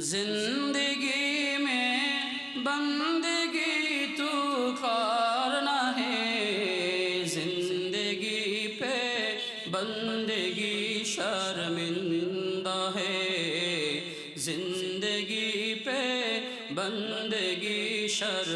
زندگی میں بندگی تو کرنا ہے۔ زندگی پہ بندگی شرمندہ ہے۔ زندگی پہ بندگی شرم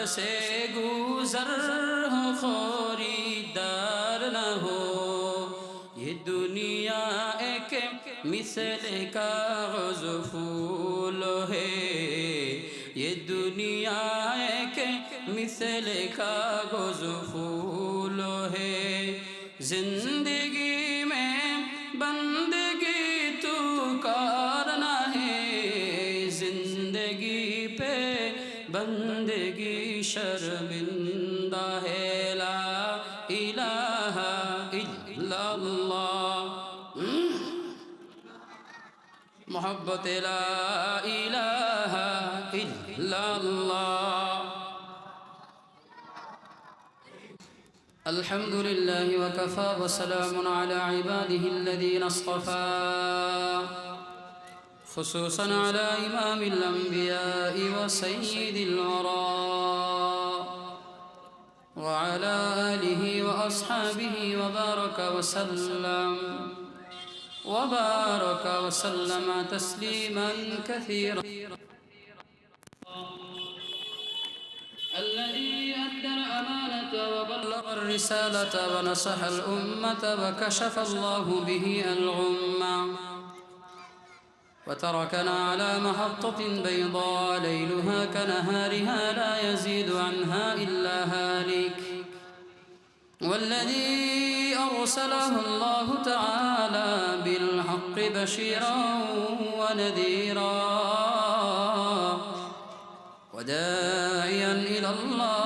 در سے گزر ہو خریدار نہ ہو یہ دنیا ایک مثل کا غزفول ہے یہ دنیا ایک مثل کا الله لا إله إلا الله الحمد لله وكفى وسلام على عباده الذين اصطفى خصوصا على إمام الأنبياء وسيد الوراء وعلى آله وأصحابه وبارك وسلم وبارك وسلم تسليما كثيرا. الذي أدى الأمانة وبلغ الرسالة ونصح الأمة وكشف الله به الغمة وتركنا على محطة بيضاء ليلها كنهارها لا يزيد عنها إلا هالك. والذي أرسله الله تعالى بالحق بشيرا ونذيرا وداعيا إلى الله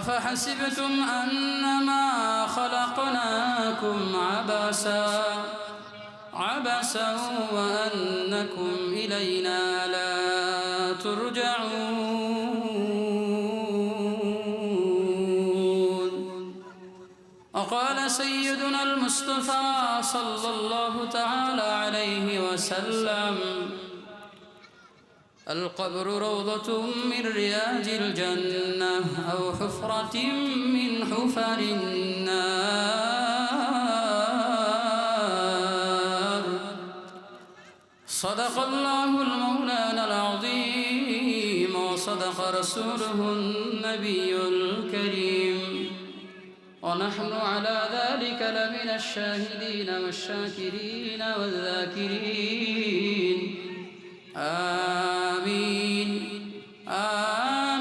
أفحسبتم أنما خلقناكم عبسا عبسا وأنكم إلينا لا ترجعون. وقال سيدنا المصطفى صلى الله تعالى عليه وسلم القبر روضة من رياض الجنة أو حفرة من حفر النار. صدق الله المولانا العظيم وصدق رسوله النبي الكريم. ونحن على ذلك لمن الشاهدين والشاكرين والذاكرين. آمين. آمين. آمين.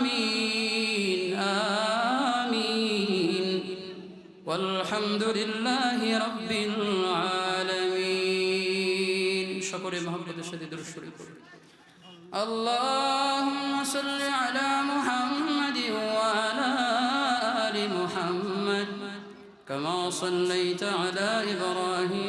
والحمد لله رب العالمين. شكر محمد الشديد الشكر اللهم صل على محمد وعلى آل محمد. كما صليت على إبراهيم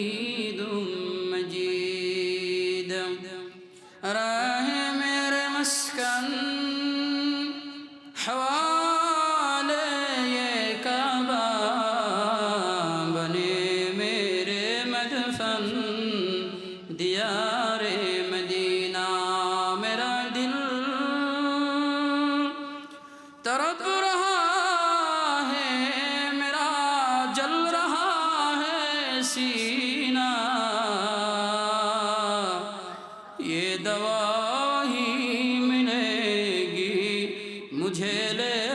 یہ دوا ہی ملے گی۔ مجھے لے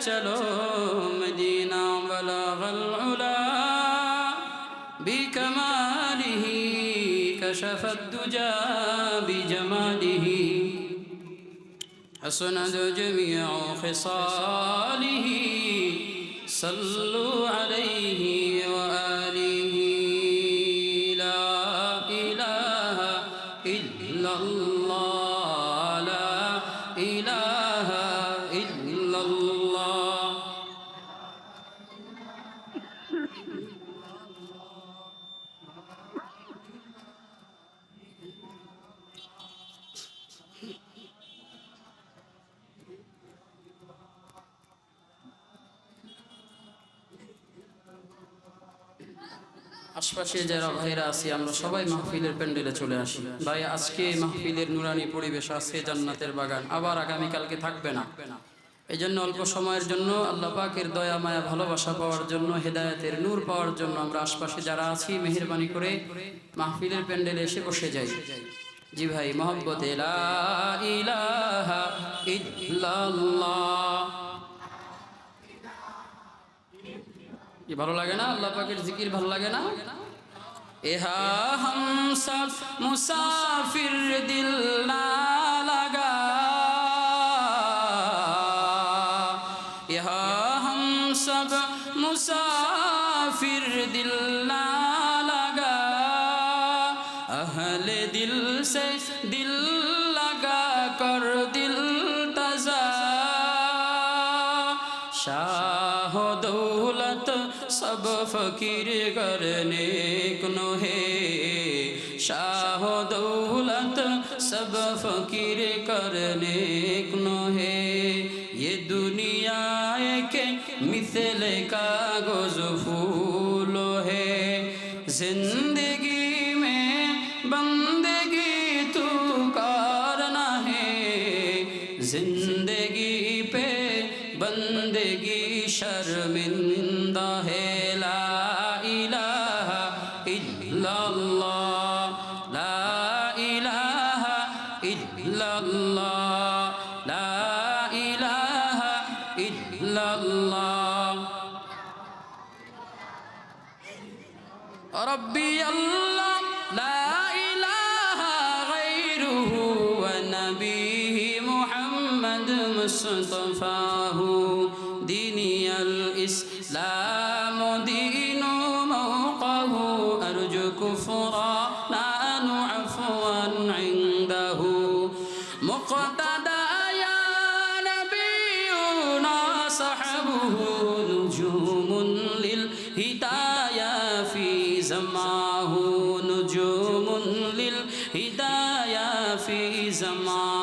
چلو مدینہ بلغ العلا۔ بكماله كشف الدجى بجماله حسنت جميع خصاله صلوا عليه আশপাশে যারা ভাইরা আছি, আমরা সবাই মাহফিলের প্যান্ডেলে চলে আসি। ভাই, আজকে মাহফিলের নুরানি পরিবেশ আছে জান্নাতের বাগান, আবার আগামীকালকে থাকবে না। এই জন্য অল্প সময়ের জন্য আল্লাহ পাকের দয়া, মায়া, ভালোবাসা পাওয়ার জন্য, হেদায়তের নূর পাওয়ার জন্য আমরা আশপাশে যারা আছি, মেহরবানি করে মাহফিলের প্যান্ডেলে এসে বসে যাই। জি ভাই, মোহব্বতে লা ইলাহা ইল্লাল্লাহ। কি ভালো লাগে না? আল্লাহ পাকের জিকির ভালো লাগে না? এহা হামসাফ মুসাফির দিল না লাগা। এহা হামসাফ মুসাফির দিল না লাগা। আহলে দিল সে দিল सब फकीर करने कुनो है शाह दौलत सब फकीर करने कुनो है ये दुनिया के मिसल कागज फूल है जिंदगी Love. للهدايا في زماه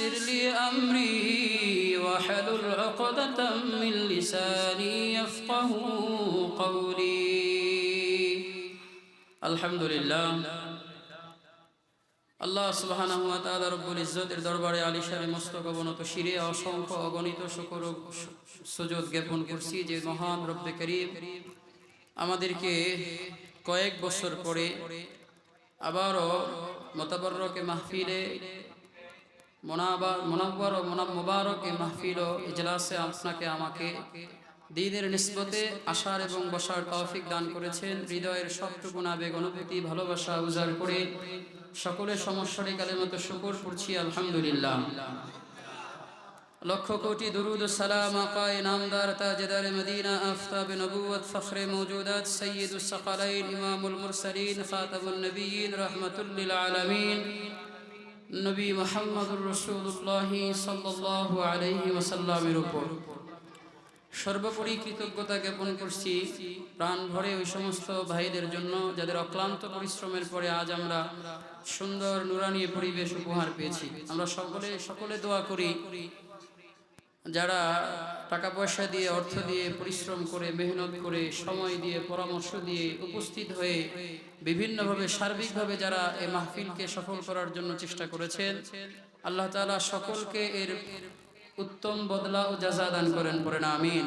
ويسر لي أمري واحلل عقدة من لساني يفقه قولي الحمد لله আল্লাহ সুবহানাহু ওয়া তাআলা রব্বুল ইজ্জতের দরবারে আলিশানে মস্তক অবনত শিরে অসংখ্য অগণিত শুকর ও সুজুদ জ্ঞাপন করছি যে মহান রব্বে করিম আমাদেরকে কয়েক বছর পরে আবারও মোতাবরকে মাহফিলে মোনাবা মোনাব্বর মোনা মোবারক এ মাহফিল ও ইজলাসে আপনাকে আমাকে দিনের নিসবতে আসার এবং বসার তৌফিক দান করেছেন। হৃদয়ের সবটুকু আবেগ, অনুভূতি, ভালোবাসা উজাড় করে সকলের সমস্যারে কালের মতো শুকর করছি আলহামদুলিল্লাহ। লক্ষ কোটি দুরুদ সালাম আকায় নামদার তাজদার মদিনা আফতাব নবুয়ত ফখরে মৌজুদাত সৈয়দুস সকালাইন ইমামুল মুরসালিন খাতাবুল নবীন রহমতুল্লিল আলমিন। নবী মোহাম্মদুর রসুল্লাহ সাল্লাহ আলহি ওসাল্লামের উপর। সর্বোপরি কৃতজ্ঞতা জ্ঞাপন করছি প্রাণ ভরে ওই সমস্ত ভাইদের জন্য, যাদের অক্লান্ত পরিশ্রমের পরে আজ আমরা সুন্দর নুরানি পরিবেশ উপহার পেয়েছি। আমরা সকলে সকলে দোয়া করি যারা টাকা পয়সা দিয়ে, অর্থ দিয়ে, পরিশ্রম করে, মেহনত করে, সময় দিয়ে, পরামর্শ দিয়ে উপস্থিত হয়ে বিভিন্নভাবে, সার্বিকভাবে যারা এই মাহফিলকে সফল করার জন্য চেষ্টা করেছেন, আল্লাহ তাআলা সকলকে এর উত্তম বদলা ও জাজা দান করেন, পড়েন, আমিন।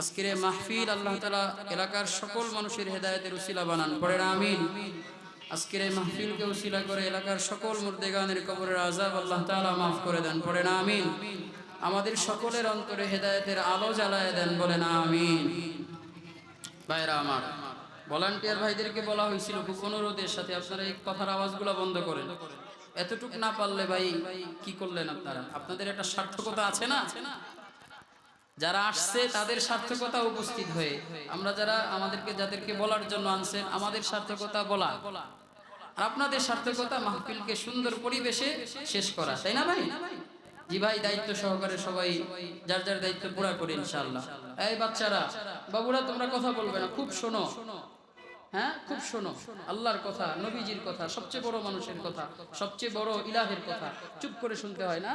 আজকের এই মাহফিল আল্লাহ তালা এলাকার সকল মানুষের হেদায়েতের উসিলা বানান, পড়েন, আমিন। আজকের এই মাহফিলকে উসিলা করে এলাকার সকল মুর্দেগানের কবরের আজাব আল্লাহ তাআলা মাফ করে দেন, পড়েন, আমিন। আমাদের সকলের অন্তরে হেদায়েতের আলো জ্বালায় দেন বলেন আমিন। ভাইরা আমার ভলান্টিয়ার ভাইদেরকে বলা হয়েছিল খুব অনুরোধের সাথে আপনারা এই কথার আওয়াজগুলো বন্ধ করেন। এতটুকু না পারলে ভাই কি করলেন আপনারা? আপনাদের একটা সার্থকতা আছে না? যারা আসছে তাদের সার্থকতা উপস্থিত হয়ে আমরা যারা আমাদেরকে যাদেরকে বলার জন্য আনছেন আমাদের সার্থকতা বলা। আর আপনাদের সার্থকতা মাহফিলকে সুন্দর পরিবেশে শেষ করা তাই না ভাই? জি ভাই, দায়িত্ব সহকারে সবাই যার যার দায়িত্ব পুরা করে ইনশাআল্লাহ। এই বাচ্চারা, বাবুরা, তোমরা কথা বলবে না, খুব শোনো। হ্যাঁ? খুব শোনো। আল্লাহর কথা, নবীজির কথা, সবচেয়ে বড় মানুষের কথা, সবচেয়ে বড় ইলাহের কথা। চুপ করে শুনতে হয় না?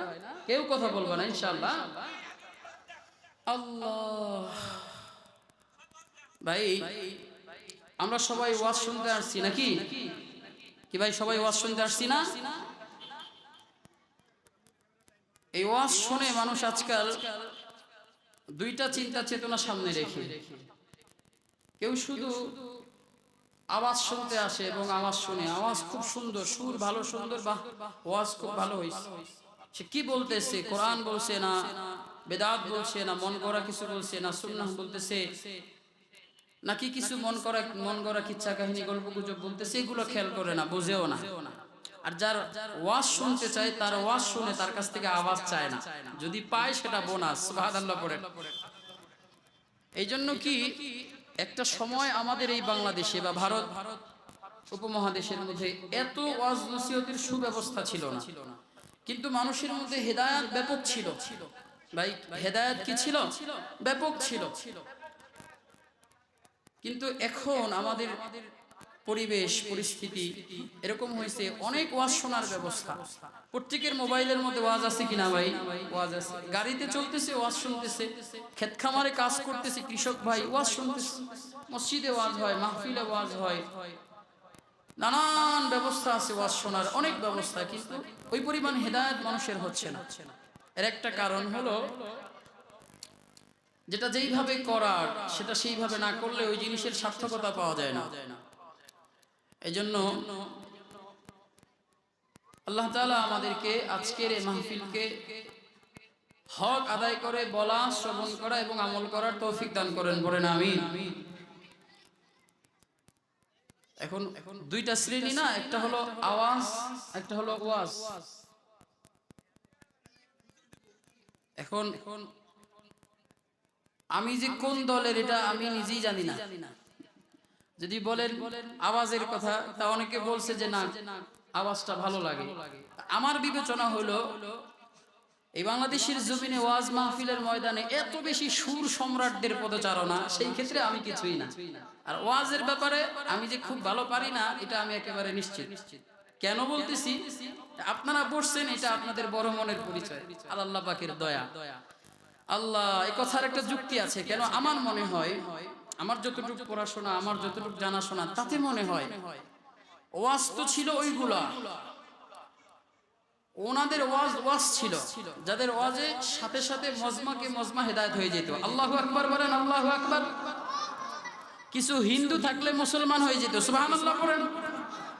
কেউ কথা বলবে না ইনশাআল্লাহ। আল্লাহ। ভাই, আমরা সবাই ওয়াজ শুনতে আসছি নাকি? কি ভাই, সবাই ওয়াজ শুনতে আসছি না? এই ওয়াজ শুনে মানুষ আজকাল দুইটা চিন্তা চেতনা সামনে রেখে। কেউ শুধু আওয়াজ শুনতে আসে এবং আওয়াজ শুনে। আওয়াজ খুব সুন্দর, সুর ভালো, সুন্দর বা ওয়াজ খুব ভালো হয়েছে সে কি বলতেছে? কোরআন বলছে না, বেদাত বলছে না, মন করা কিছু বলছে না, সুন্নাহ বলতেছে, নাকি কিছু মন করা মন করা কিচ্ছা কাহিনী, গল্প গুজব বলতেছে, এগুলো খেয়াল করে না, বুঝেও না। আর যার ওয়াজ শুনতে চায়, তার ওয়াজ শুনে তার কাছ থেকে আওয়াজ চায় না। যদি পায় সেটা বোনাস, সুবহানাল্লাহ পড়ে। এই জন্য কি একটা সময় আমাদের এই বাংলাদেশে বা ভারত উপমহাদেশের মধ্যে এত ওয়াজ নসিহতের সুব্যবস্থা ছিল না। কিন্তু মানুষের মধ্যে হেদায়াত ব্যাপক ছিল। ভাই, হেদায়াত কি ছিল? ব্যাপক ছিল। কিন্তু এখন আমাদের পরিবেশ, পরিস্থিতি, এরকম হয়েছে, অনেক ওয়াজ শোনার ব্যবস্থা। প্রত্যেকের মোবাইলের মধ্যে ওয়াজ আছে কিনা ভাই? ওয়াজ আছে। গাড়িতে চলতেছে, ওয়াজ শুনতেছে। ক্ষেত খামারে কাজ করতেছে, কৃষক ভাই, ওয়াজ শুনতেছে। মসজিদে ওয়াজ হয়, মাহফিলে ওয়াজ হয়। নানান ব্যবস্থা আছে ওয়াজ শোনার, অনেক ব্যবস্থা, কিন্তু ওই পরিমাণ হেদায়ত মানুষের হচ্ছে না। এর একটা কারণ হলো, যেটা যেইভাবে করার, সেটা সেইভাবে না করলে ওই জিনিসের সার্থকতা পাওয়া যায় না। এই জন্য আল্লাহ তালা আমাদেরকে আজকের এই মাহফিলকে হক আদায় করে, বলা, শ্রবণ করা এবং আমল করার তৌফিক দান করেন। বলেন আমি এখন এখন দুইটা শ্রেণি না, একটা হলো আওয়াজ, একটা হলো ওয়াজ। এখন আমি যে কোন দলের এটা আমি নিজেই জানি না। যদি বলেন আওয়াজের কথা, তা অনেকে বলছে যে না, আওয়াজটা ভালো লাগে। আমার বিবেচনা হলো, এই বাংলাদেশের জমিনে ওয়াজ মাহফিলের ময়দানে এত বেশি সুর সম্রাটদের পদচারণা, সেই ক্ষেত্রে আমি কিছুই না। আর ওয়াজের ব্যাপারে আমি যে খুব ভালো পারি না, এটা আমি একেবারে নিশ্চিত। কেন বলতেছি? আপনারা বসছেন এটা আপনাদের বড় মনের পরিচয়। আর আল্লাহ পাকের দয়া। আল্লাহ, এই কথার একটা যুক্তি আছে, কেন আমার মনে হয় আমার যতটুকু পড়াশোনা, আমার যতটুকু জানাশোনা, তাতে মনে হয় ওয়াজ তো ছিল ওইগুলা। ওনাদের ওয়াজ ওয়াজ ছিল। যাদের ওয়াজে সাথে সাথে মজমাকে মজমা হেদায়ত হয়ে যেত। আল্লাহু আকবার বলেন, আল্লাহু আকবার। কিছু হিন্দু থাকলে মুসলমান হয়ে যেত, সুবহানাল্লাহ বলেন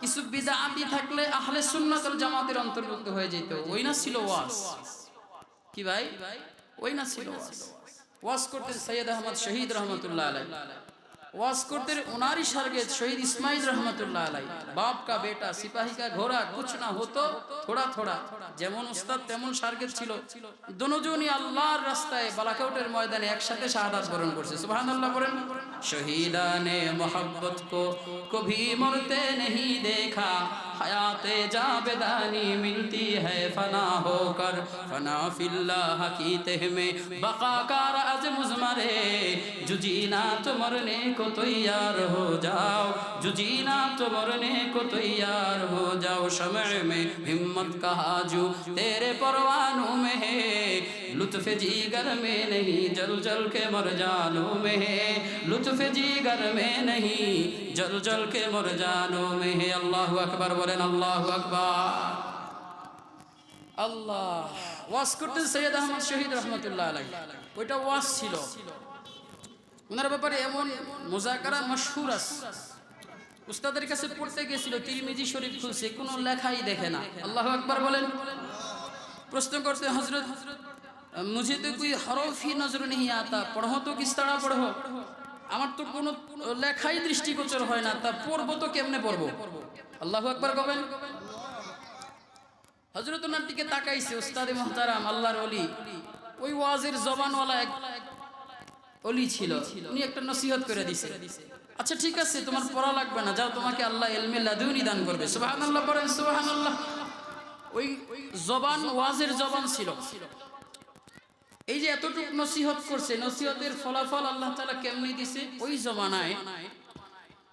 কিছু বিদআতি থাকলে আহলে সুন্নাতুল জামাতের অন্তর্ভুক্ত হয়ে যেত। ওই না ছিল ওয়াজ। কি ভাই? ওই না ছিল ওয়াজ। ওয়াজ করতেন সৈয়দ আহমদ শহীদ রহমতুল্লাহ আলাই वास करते उनारी शारगेद शहीद इस्माइल रहमतुल्लाह अलैह बाप का बेटा सिपाही का घोड़ा कुछ ना हो तो थोड़ा थोड़ा যেমন উস্তাদ তেমন শারগেদ ছিল দুজনই আল্লাহর রাস্তায় বালাকাউটের ময়দানে একসাথে শাহাদাত বরণ করছে সুবহানাল্লাহ বলেন শহীদানে मोहब्बत को कभी मरते नहीं देखा हयाते जाबेदानी मिलती है फना होकर फना फिल्लाह की तेह में बका का राज मुजमरे जुजीना तो मरने को তৈয়ার হো যাও। জুজি না তো বরনে কো তৈয়ার হো যাও। সময় মে হিম্মত কাজু তেরে পরওয়ানো মে হে। লুৎফে জিগর মে নেহি, জল জল কে মর জানো মে হে। লুৎফে জিগর মে নেহি, জল জল কে মর জানো মে হে। আল্লাহু আকবার বলেন, আল্লাহ আকবার। আল্লাহ। ওয়াস করতে সৈয়দ আহমদ শহীদ রহমতুল্লাহ আলাইহি। ওইটা ওয়াস ছিল। ওনার ব্যাপারে এমন মোজাকারা মশহুর আছে। উস্তাদের কাছে পড়তে গেছিল তিরমিজি শরীফ খুলছে, কোনো লেখাই দেখে না। আল্লাহ আকবার বলেন। প্রশ্ন করতে হজরত মুঝে তো কোই হরফ নজর নেই আতা? পড়ো তো কিস তাড়া পড়ো আমার তো কোনো লেখাই দৃষ্টিগোচর হয় না, তা পড়ব তো কেমনে পড়ব? আল্লাহ আকবার কবেন। হজরত ওনার দিকে তাকাইছে উস্তাদে মোহতারাম আল্লাহর অলি ওই ওয়াজের জবানওয়ালা এক অলি ছিল। উনি একটা নসিহত করে দিছে। আচ্ছা ঠিক আছে, তোমার পড়া লাগবে না, যাও, তোমাকে আল্লাহ এলমে লাদুনি দান করবে। সুবহানাল্লাহ পড়েন, সুবহানাল্লাহ। ওই জবান, ওয়াজের জবান ছিল। এই যে এতটুকু নসিহত করছে, নসিহতের ফলাফল আল্লাহ তাআলা কেমনি দিছে? ওই জমানায়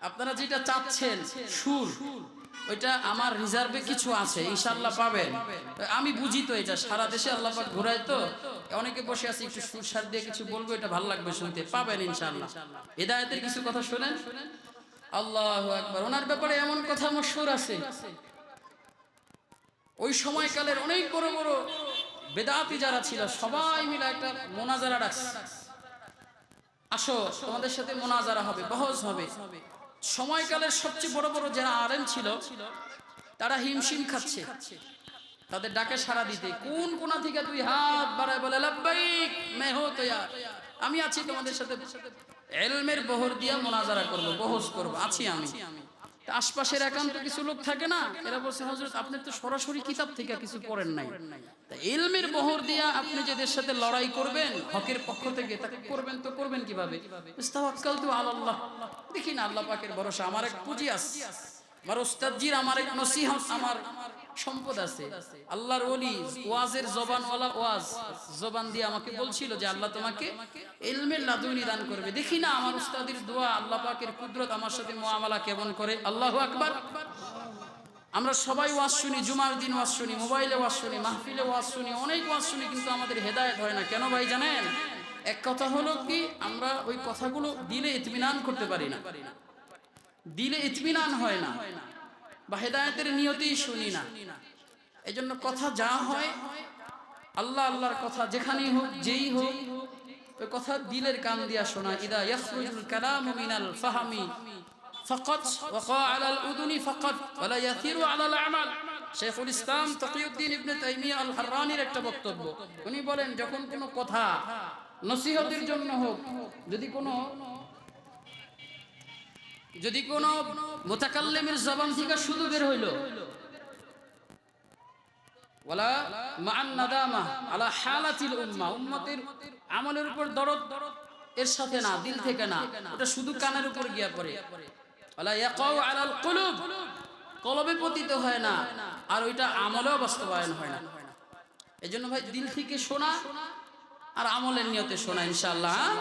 আপনারা যেটা চাচ্ছেন, সুর। ওইটা আমার রিজার্ভে কিছু আছে ইনশাল্লাহ পাবেন। আমি বুঝি তো এটা, সারা দেশে আল্লাহ পাক ঘোরায় তো, অনেকে বসে আছে, একটু সুর সার দিয়ে কিছু বলব, এটা ভালো লাগবে শুনতে, পাবেন ইনশাল্লাহ হেদায়েতের কিছু কথা শোনেন? আল্লাহ একবার ওনার ব্যাপারে এমন কথা মশহুর আছে। ওই সময়কালের অনেক বড় বড় বেদাতি যারা ছিল, সবাই মিলে একটা মোনাজারা ডাকছে। আসো, তোমাদের সাথে মোনাজারা হবে, বহজ হবে। সময়কালের সবচেয়ে বড় বড় যারা আর ছিল, তারা হিমশিম খাচ্ছে। তাদের ডাকে সারা দিতে। কোন কোনা থেকে তুই হাত বাড়ায় বলে, লাব্বাইক মেহো তৈয়ার। আমি আছি তোমাদের সাথে। এলমের বহর দিয়া মোনাজারা করব, বহস করব, আছি আমি। আশপাশের একান্ত কিছু লোক থাকে না এরা বলছে হজরত আপনি তো সরাসরি কিতাব থেকে কিছু পড়েন নাই। তা ইলমের বহর দিয়া আপনি যেদের সাথে লড়াই করবেন হকের পক্ষ থেকে তাকে করবেন তো করবেন কীভাবে? ইস্তাওয়াক্কাল তো আল্লাহ দেখি না আল্লাহ পাকের ভরসা। আমার এক পুঁজি আছে। আমার ওস্তাদজির আমার এক নসিহত আমার। সম্পদ আছে। আল্লাহর ওলি, ওয়াজের জবানওয়ালা ওয়াজ। জবান দিয়ে আমাকে বলছিল যে, আল্লাহ তোমাকে ইলমের লাদুনি দান করবে। দেখি না, আমার উস্তাদের দোয়া আল্লাহ পাকের কুদরত আমার সাথে মুআমালা কেমন করে। আল্লাহু আকবার। আমরা সবাই ওয়াজ শুনি, জুমার দিন ওয়াজ শুনি, মোবাইলে ওয়াজ শুনি, মাহফিলে ওয়াজ শুনি, অনেক ওয়াজ শুনি, কিন্তু আমাদের হেদায়েত হয় না। কেন ভাই জানেন? এক কথা হলো কি, আমরা ওই কথাগুলো দিলে ইতমিনান করতে পারি না। দিলে ইতমিনান হয় না। বা হেদায়তের নিয়তেই শুনি না। এই জন্য কথা যা হয়, আল্লাহ আল্লাহর কথা যেখানেই হোক, যেই হোক, ওই কথা দিলের কান দিয়া শোনা। ইদা ইয়াখরুজুল কালামু মিনাল ফাহামি ফাকাত ওয়াকা আলাল উদুনি ফাকাত ওয়ালা ইয়াসিরু আলাল আমাল। শেখুল ইসলাম তকিউদ্দিন ইবনে তাইমিয়া আল হারানির একটা বক্তব্য। উনি বলেন, যখন কোনো কথা নসিহতের জন্য হোক, যদি কোনো যদি কোনো মোতাকাল্লিমের জবান থেকে শুধু বের হইল। আমলের উপর দরদ এর সাথে না, দিল থেকে না, ওটা শুধু কানের উপর গিয়া পড়ে। কুলুব পতিত হয় না, আর ওইটা আমলেও বাস্তবায়ন হয় না। এই জন্য ভাই, দিল থেকে শোনা আর আমলের নিয়তে শোনা, ইনশাআল্লাহ হ্যাঁ?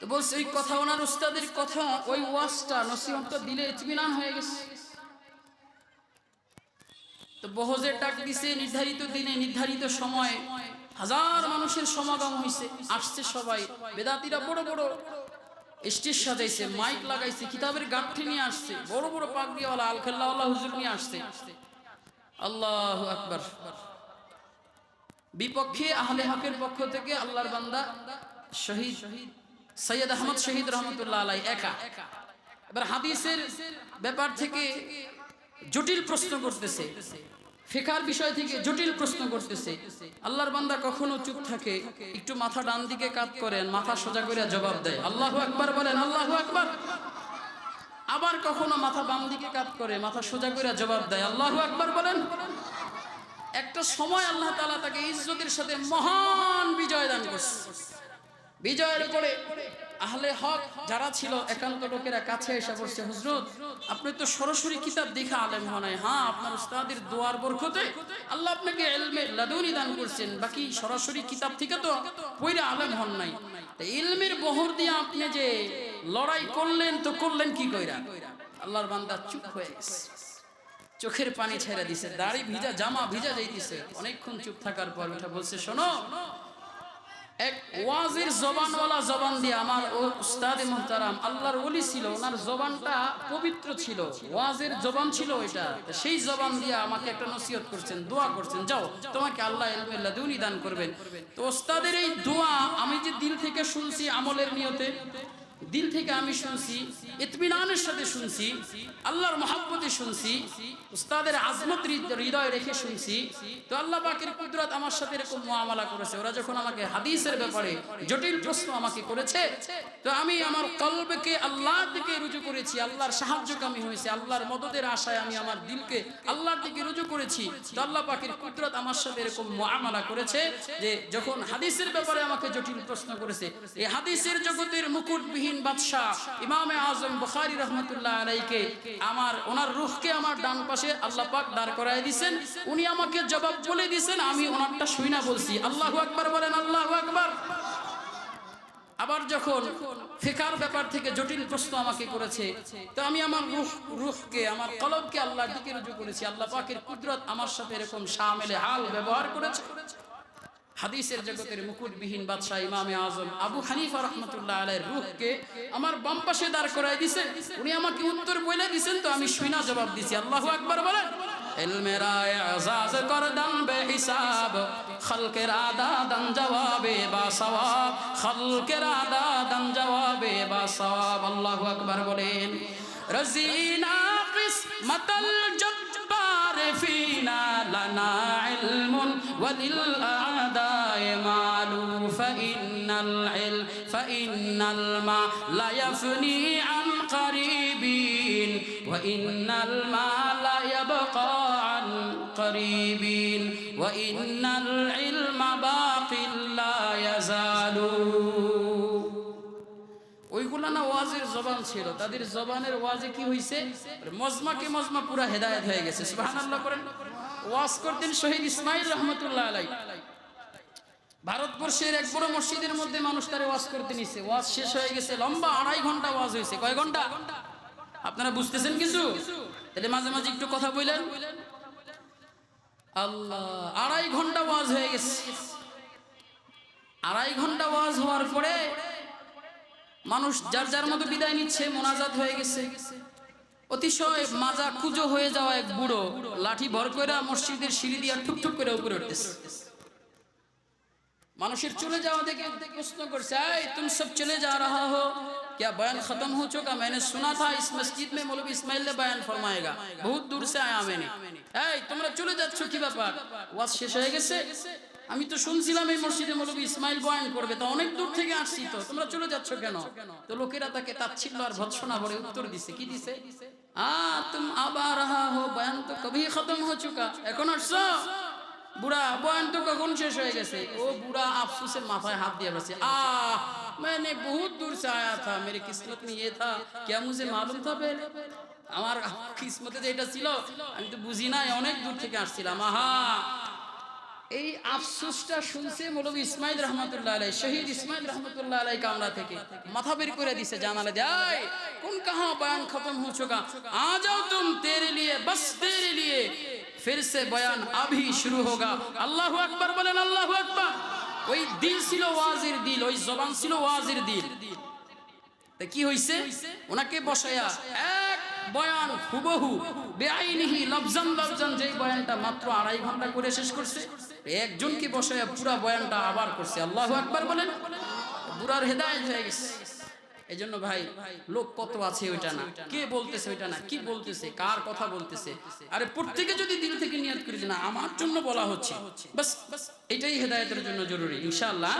তো বলছে, ওই কথা ওনার উস্তাদের কথা, ওই ওয়াজটা নসিহতটা দিলে ইতমিনান হয়ে গেছে। তো বহজের ডাক দিছে, নির্ধারিত দিনে, নির্ধারিত সময়, হাজার মানুষের সমাগম হইছে, আসছে সবাই, বেদাতিরা বড় বড় স্টেজ সাজাইছে, মাইক লাগাইছে, কিতাবের গাঠি নিয়ে আসছে, বড় বড় পাগড়িওয়ালা আলখাল্লাহ হুজুর নিয়ে আসছে। আল্লাহ আকবার। বিপক্ষে আহলে হকের পক্ষ থেকে আল্লাহর বান্দা শহীদ সৈয়দ আহমদ শহীদ রহমতুল্লাহ আলাই একা। এবার হাদিসের ব্যাপার থেকে জটিল প্রশ্ন করতেছে। ফেকার বিষয় থেকে জটিল প্রশ্ন করতেছে। আল্লাহর বান্দা কখনো চুপ থাকে, একটু মাথা ডান দিকে কাত করেন, মাথা সোজা করে জবাব দেয়। আল্লাহ আকবার বলেন, আল্লাহ আকবার। আবার কখনো মাথা বাম দিকে কাত করে, মাথা সোজা করে জবাব দেয়, আল্লাহ আকবার বলেন। একটা সময় আল্লাহ তালা তাকে ইজ্জতের সাথে মহান বিজয় দান করছে। বিজয়ের পরে আহলে হক যারা ছিল, একান্ত লোকেরা কাছে এসে বসছে হুজরত আপনি তো সরাসরি কিতাব দেখে আলেম হন হ্যাঁ আপনার উস্তাদের দোয়ার বরকতে আল্লাহ আপনাকে এলমে লাদুনি দান করছেন। বাকি সরাসরি কিতাব থেকে তো পইরা আলেম হন নাই। ইলমের বহর দিয়ে আপনি যে লড়াই করলেন, তো করলেন কি কইরা? আল্লাহর বান্দা চুপ হয়ে গেছে। চোখের পানি ছেড়ে দিছে, দাড়ি ভিজা, জামা ভিজা যাইতেছে। অনেকক্ষণ চুপ থাকার পর ওটা বলছে, শোনো এক ওয়াজের জবানওয়ালা জবান দিয়ে আমার ও উস্তাদে মোহতারাম, আল্লাহর ওলি ছিল, ওনার জবানটা পবিত্র ছিল, ওয়াজের জবান ছিল ওইটা সেই জবান দিয়ে আমাকে একটা নসিহত করছেন, দোয়া করছেন, যাও, তোমাকে আল্লাহ ইলমুল্লাহ দুনি দান করবেন। তো ওস্তাদের এই দোয়া আমি যে দিল থেকে শুনছি আমলের নিয়তে দিল থেকে আমি শুনছি, ইতমিনানের সাথে শুনছি, আল্লাহর মহাব্বতে শুনছি, উস্তাদের আজমত হৃদয় রেখে শুনছি। তো আল্লাহ পাকের কুদরত আমার সাথে এরকম মুআমালা করেছে। ওরা যখন আমাকে হাদিসের ব্যাপারে জটিল প্রশ্ন আমাকে করেছে, তো আমি আমার কলবকে আল্লাহর দিকে রুজু করেছি, আল্লাহর সাহায্যকামী হয়েছে, আল্লাহর মদদের আশায় আমি আমার দিলকে আল্লাহর দিকে রুজু করেছি। তো আল্লাহ পাকের কুদরত আমার সাথে এরকম মুআমালা করেছে যে যখন হাদিসের ব্যাপারে আমাকে জটিল প্রশ্ন করেছে, এই হাদিসের জগতের মুকুটবিহীন বাদশাহ ইমামে আজম রহমতুল্লাহ আলাইকে আমার ওনার রুহকে আমার ডান পাশে আল্লাহ পাক দাঁড় করায় দিয়েছেন উনি আমাকে জবাব বলে দিয়েছেন আমি ওনারটা শুই না বলছি। আল্লাহু বলেন, আল্লাহু আবার যখন ফিকার ব্যাপার থেকে জটিল প্রশ্ন আমাকে করেছে, তো আমি আমার রুহ, রুহকে, আমার কলবকে আল্লাহর দিকে রুজু করেছি। আল্লাহ পাকের কুদরত আমার সাথে এরকম শামেলে হাল ব্যবহার করেছে। হাদিসের জগতের মুকুটবিহীন বাদশাহ ইমামে আজম আবু হানিফা রহমতুল্লাহ আলের রুখকে আমার বাম পাশে দাঁড় করাই দিছে। উনি আমাকে উত্তর বলে দিছেন তো, আমি শুনা জবাব দিছি। আল্লাহ একবার বলেন এলমেরায় فإن العلم فإن الماء لا يفني عن قريبين وإن الماء لا يبقى عن قريبين وإن العلم باق لا يزال ওইগুলা না ওয়াজের জবান ছিল তাদের জবানের ওয়াজে কি হইছে মজমাকে মজমা পুরা হেদায়েত হয়ে গেছে সুবহানাল্লাহ করেন ওয়াজ করতেন শহীদ ইসমাইল রহমতুল্লাহ আলাই ভারতবর্ষের এক বড় মসজিদের মধ্যে মানুষ তারে ওয়াজ করতে নিছে। ওয়াজ শেষ হয়ে গেছে, লম্বা আড়াই ঘণ্টা ওয়াজ হয়েছে। কয় ঘণ্টা? আপনারা বুঝতেছেন কিছু? তাহলে মাঝে মাঝে একটু কথা বললেন আল্লাহ, আড়াই ঘণ্টা ওয়াজ হয়ে গেছে। আড়াই ঘণ্টা ওয়াজ হওয়ার পরে মানুষ যার যার মতো বিদায় নিচ্ছে, মোনাজাত হয়ে গেছে। অতিশয় মাজা কুজো হয়ে যাওয়া এক বুড়ো লাঠি ভর করে মসজিদের সিঁড়ি দিয়ে ঠুকঠুক করে উপরে উঠতেছে। মানুষের চলে যাওয়া দেখে প্রশ্ন করছে এই तुम सब चले जा रहा हो क्या बयान खत्म हो चुका मैंने सुना था इस मस्जिद में मौलवी इस्माइल ने बयान फरमाएगा बहुत दूर से आया मैंने এই তোমরা চলে যাচ্ছ কি ব্যাপার ওয়াজ শেষ হয়ে গেছে আমি তো শুনছিলাম এই মসজিদে মৌলবী ইসমাইল বয়ান করবে তা অনেক দূর থেকে আসছি তো তোমরা চলে যাচ্ছ কেন তো লোকেরা তাকে তাচ্ছিল্য আর ভৎসনা ভরে উত্তর দিছে কি দিছে আ তুম আবার রাহা হো বয়ান তো কবি খতম হো চুকা এখন আসছো বুড়া বয়ান তো কখন শেষ হয়ে গেছে ও বুড়া আফসোসের মাথায় হাত দিয়ে বসে আহ मैंने बहुत दूर से आया था मेरी किस्मत में ये था क्या मुझे मालूम था पहले আমার কিসমতে যেটা ছিল আমি তো বুঝি নাই অনেক দূর থেকে আসছিলাম আহা এই আফসোসটা শুনছে মৌলবী ইসমাইল রহমতুল্লাহ আলাই শহীদ ইসমাইল রহমতুল্লাহ আলাই কামরা থেকে মাথা বের করে দিছে জানালে যায় কোন কাহা বয়ান খতম হো চুকা आ जाओ तुम तेरे लिए बस तेरे लिए फिर से बयान अभी शुरू होगा আল্লাহু আকবার বলেন আল্লাহু আকবার ওই দিল ছিল ওয়াজির দিল ওই জবান ছিল ওয়াজির দিল তা কি হইছে ওনাকে বসায়া এক বয়ান হুবহু বেআইনিহি লফজান লফজান যেই বয়ানটা মাত্র আড়াই ঘন্টা করে শেষ করছে একজনকে বসায়া পুরা বয়ানটা আবার করছে আল্লাহু আকবার বলেন বুড়ার হেদায়েত হয়ে গেছে এই জন্য ভাই, লোক কত আছে ওইটা না। কে বলতেছে ওইটা না? কি বলতেছে? কার কথা বলতেছে? আরে প্রত্যেকে যদি দিল থেকে নিয়াত করি না, আমার জন্য বলা হচ্ছে। বাস, এটাই হেদায়েতের জন্য জরুরি, ইনশাআল্লাহ।